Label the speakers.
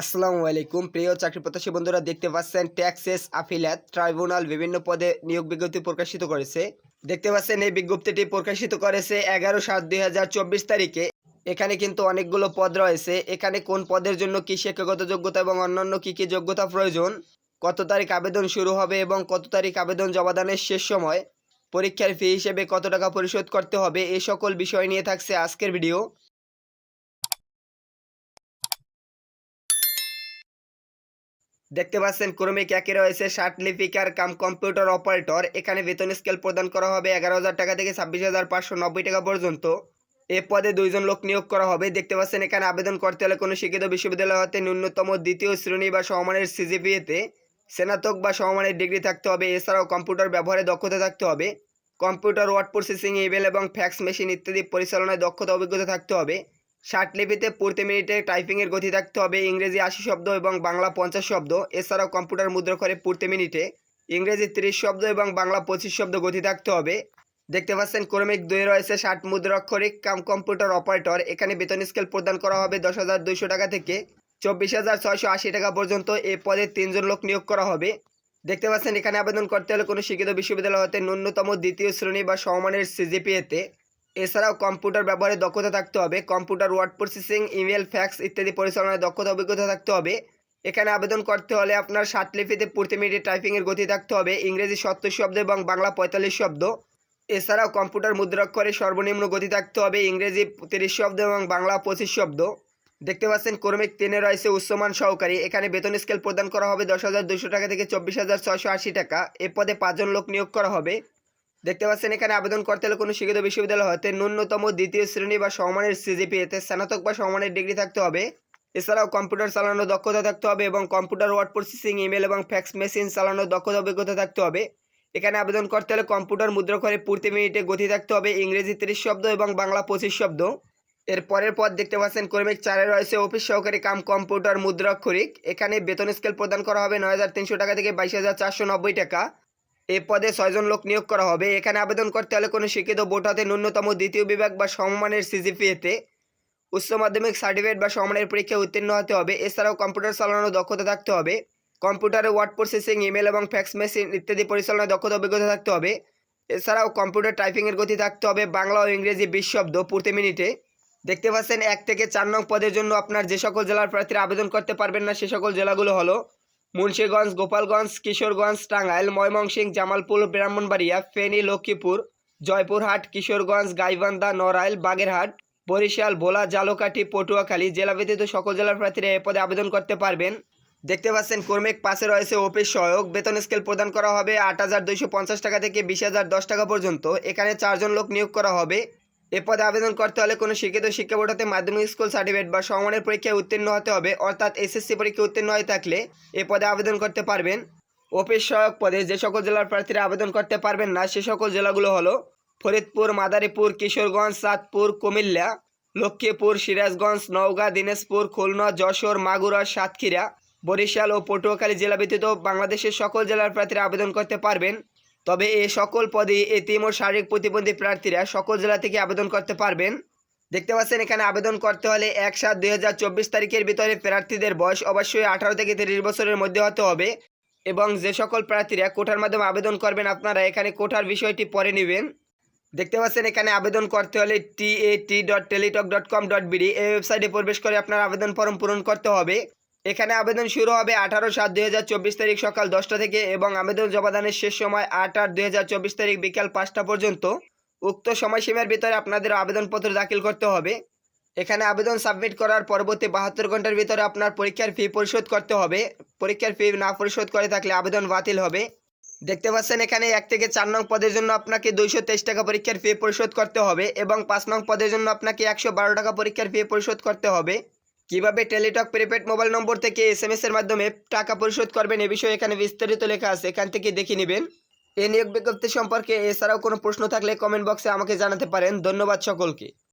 Speaker 1: আসসালামু আলাইকুম। প্রিয় চাকরি প্রত্যাশী বন্ধুরা, দেখতে পাচ্ছেন ট্যাক্সেস আফিলাত ট্রাইব্যুনাল বিভিন্ন পদে নিয়োগ বিজ্ঞপ্তি প্রকাশিত করেছে। দেখতে পাচ্ছেন এই বিজ্ঞপ্তিটি প্রকাশিত করেছে এগারো সাত দুই তারিখে। এখানে কিন্তু অনেকগুলো পদ রয়েছে। এখানে কোন পদের জন্য কি শিক্ষাগত যোগ্যতা এবং অন্যান্য কি কি যোগ্যতা প্রয়োজন, কত তারিখ আবেদন শুরু হবে এবং কত তারিখ আবেদন জমাদানের শেষ সময়, পরীক্ষার ফি হিসেবে কত টাকা পরিশোধ করতে হবে, এই সকল বিষয় নিয়ে থাকছে আজকের ভিডিও। দেখতে পাচ্ছেন ক্রমিক একে রয়েছে? লিপিকার, কাম কম্পিউটার অপারেটর। এখানে বেতন স্কেল প্রদান করা হবে এগারো হাজার টাকা থেকে ছাব্বিশ হাজার পাঁচশো নব্বই টাকা পর্যন্ত। এ পদে দুইজন লোক নিয়োগ করা হবে। দেখতে পাচ্ছেন, এখানে আবেদন করতে হলে কোনো শিক্ষিত বিশ্ববিদ্যালয় হতে ন্যূনতম দ্বিতীয় শ্রেণি বা সমমানের সিজিপিএতে স্নাতক বা সমমানের ডিগ্রি থাকতে হবে। এছাড়াও কম্পিউটার ব্যবহারে দক্ষতা থাকতে হবে। কম্পিউটার ওয়ার্ড প্রসেসিং, ইমেল এবং ফ্যাক্স মেশিন ইত্যাদি পরিচালনায় দক্ষতা, অভিজ্ঞতা থাকতে হবে। লিপিতে প্রতি মিনিটে টাইপিংয়ের গতি থাকতে হবে ইংরেজি আশি শব্দ এবং বাংলা পঞ্চাশ শব্দ। এছাড়াও কম্পিউটার মুদ্রাক্ষরে প্রতি মিনিটে ইংরেজি তিরিশ শব্দ এবং বাংলা পঁচিশ শব্দ গতি থাকতে হবে। দেখতে পাচ্ছেন ক্রমিক দুই রয়েছে ষাট মুদ্রাক্ষরিক কাম কম্পিউটার অপারেটর। এখানে বেতন স্কেল প্রদান করা হবে দশ হাজার দুইশো টাকা থেকে চব্বিশ হাজার ছয়শো আশি টাকা পর্যন্ত। এ পদে তিনজন লোক নিয়োগ করা হবে। দেখতে পাচ্ছেন এখানে আবেদন করতে হলে কোনো শিক্ষিত বিশ্ববিদ্যালয় হতে ন্যূনতম দ্বিতীয় শ্রেণি বা সমমানের সিজিপিএতে এছাড়াও কম্পিউটার ব্যবহারে দক্ষতা থাকতে হবে, computer word processing, email, fax ইত্যাদি পরিচালনায় দক্ষতা অভিজ্ঞতা থাকতে হবে। এখানে আবেদন করতে হলে আপনার লিপিতে প্রতি মিনিটে টাইপিংয়ের গতি থাকতে হবে, ইংরেজি সত্তর শব্দ এবং বাংলা পঁয়তাল্লিশ শব্দ। এছাড়াও কম্পিউটার মুদ্রাক্ষরে সর্বনিম্ন গতি থাকতে হবে, ইংরেজি তিরিশ শব্দ এবং বাংলা পঁচিশ শব্দ। দেখতে পাচ্ছেন ক্রমিক তিনে রয়েছে উচ্চমান সহকারী, এখানে বেতন স্কেল প্রদান করা হবে দশ হাজার দুশো টাকা থেকে চব্বিশ হাজার ছয়শো আশি টাকা। এ পদে পাঁচজন লোক নিয়োগ করা হবে। দেখতে পাচ্ছেন, এখানে আবেদন করতে হলে কোনো শিক্ষিত বিশ্ববিদ্যালয় হতে ন্যূনতম দ্বিতীয় শ্রেণি বা সমমানের সিজিপিএতে স্নাতক বা সমমানের ডিগ্রি থাকতে হবে। এছাড়াও কম্পিউটার চালানোর দক্ষতা থাকতে হবে এবং কম্পিউটার ওয়ার্ড প্রসেসিং, ইমেল এবং ফ্যাক্স মেশিন চালানোর দক্ষতা অভিজ্ঞতা থাকতে হবে। এখানে আবেদন করতে হলে কম্পিউটার মুদ্রাক্ষরে প্রতি মিনিটে গতি থাকতে হবে, ইংরেজি তিরিশ শব্দ এবং বাংলা পঁচিশ শব্দ। এর পরের পদ দেখতে পাচ্ছেন, ক্রমিক চারে রয়েছে অফিস সহকারী কাম কম্পিউটার মুদ্রাক্ষরিক। এখানে বেতন স্কেল প্রদান করা হবে নয় হাজার তিনশো টাকা থেকে বাইশ হাজার নব্বই টাকা। এই পদে ছয়জন লোক নিয়োগ করা হবে। এখানে আবেদন করতে হলে কোনো শিক্ষিত বোর্ড হতে ন্যূনতম দ্বিতীয় বিভাগ বা সমমানের সিজিপিএতে উচ্চ মাধ্যমিক সার্টিফিকেট বা সমমানের পরীক্ষায় উত্তীর্ণ হতে হবে। এছাড়াও কম্পিউটার চালানোর দক্ষতা থাকতে হবে। কম্পিউটারে, ওয়ার্ড প্রসেসিং, ইমেল এবং ফ্যাক্স মেশিন ইত্যাদি পরিচালনায় দক্ষতা অভিজ্ঞতা থাকতে হবে। এছাড়াও কম্পিউটার টাইপিংয়ের গতি থাকতে হবে। বাংলা ও ইংরেজি বিশ শব্দ প্রতি মিনিটে। দেখতে পাচ্ছেন, এক থেকে চার নং পদের জন্য আপনার যে সকল জেলার প্রার্থীরা আবেদন করতে পারবেন না, সে সকল জেলাগুলো হলো মুন্সীগঞ্জ, গোপালগঞ্জ, কিশোরগঞ্জ, টাঙ্গাইল ময়মনসিংহ জামালপুর, ব্রাহ্মণবাড়িয়া, ফেনী, লক্ষ্মীপুর, জয়পুরহাট, কিশোরগঞ্জ, গাইবান্ধা, নড়াইল, বাগেরহাট, বরিশাল, ভোলা, জালকাঠি, পটুয়াখালী জেলা ব্যতীত সকল জেলার প্রার্থীরা এ পদে আবেদন করতে পারবেন। দেখতে পাচ্ছেন, কর্মিক পাশে রয়েছে অফিস সহায়ক। বেতন স্কেল প্রদান করা হবে আট হাজার দুইশো পঞ্চাশ টাকা থেকে বিশ হাজার দশ টাকা পর্যন্ত। এখানে চারজন লোক নিয়োগ করা হবে। এ পদে আবেদন করতে হলে কোনো শিক্ষিত শিক্ষা বোর্ড হতে মাধ্যমিক স্কুল সার্টিফিকেট বা সমমানের পরীক্ষায় উত্তীর্ণ হতে হবে। অর্থাৎ এসএসসি পরীক্ষায় উত্তীর্ণ হয়ে থাকলে এ পদে আবেদন করতে পারবেন। অফিস সহায়ক পদে যে সকল জেলার প্রার্থীরা আবেদন করতে পারবেন না, সে সকল জেলাগুলো হলো ফরিদপুর, মাদারীপুর, কিশোরগঞ্জ, চাঁদপুর, কুমিল্লা, লক্ষ্মীপুর, সিরাজগঞ্জ, নওগাঁ, দিনাজপুর, খুলনা, যশোর, মাগুরা, সাতক্ষীরা, বরিশাল ও পটুয়াখালী জেলা ব্যতীত বাংলাদেশের সকল জেলার প্রার্থীরা আবেদন করতে পারবেন। তবে এ সকল পদে এতিম ও শারীরিক প্রতিবন্ধী প্রার্থীরা সকল জেলা থেকে আবেদন করতে পারবেন। দেখতে পাচ্ছেন, এখানে আবেদন করতে হলে এক সাত দুই তারিখের ভিতরে প্রার্থীদের বয়স অবশ্যই আঠারো থেকে তিরিশ বছরের মধ্যে হতে হবে এবং যে সকল প্রার্থীরা কোঠার মাধ্যমে আবেদন করবেন আপনারা এখানে কোঠার বিষয়টি পরে নেবেন। দেখতে পাচ্ছেন, এখানে আবেদন করতে হলে T A T dot Teletalk dot com dot BD এই ওয়েবসাইটে প্রবেশ করে আপনার আবেদন ফর্ম পূরণ করতে হবে। এখানে আবেদন শুরু হবে আঠারো সাত দুই হাজার চব্বিশ তারিখ সকাল দশটা থেকে এবং আবেদন জমাদানের শেষ সময় আট আট দুই হাজার চব্বিশ তারিখ বিকাল পাঁচটা পর্যন্ত। উক্ত সময়সীমার ভিতরে আপনাদের আবেদনপত্র দাখিল করতে হবে। এখানে আবেদন সাবমিট করার পরবর্তী বাহাত্তর ঘণ্টার ভিতরে আপনার পরীক্ষার ফি পরিশোধ করতে হবে। পরীক্ষার ফি না পরিশোধ করে থাকলে আবেদন বাতিল হবে। দেখতে পাচ্ছেন এখানে এক থেকে চার নং পদের জন্য আপনাকে দুইশো তেইশ টাকা পরীক্ষার ফি পরিশোধ করতে হবে এবং পাঁচ নং পদের জন্য আপনাকে একশো বারো টাকা পরীক্ষার ফি পরিশোধ করতে হবে। কীভাবে টেলিটক প্রিপেড মোবাইল নম্বর থেকে এস এম এস এর মাধ্যমে টাকা পরিশোধ করবেন এ বিষয়ে এখানে বিস্তারিত লেখা আছে, এখান থেকে দেখে নেবেন। এ নিয়োগ বিজ্ঞপ্তি সম্পর্কে এছাড়াও কোনো প্রশ্ন থাকলে কমেন্ট বক্সে আমাকে জানাতে পারেন। ধন্যবাদ সকলকে।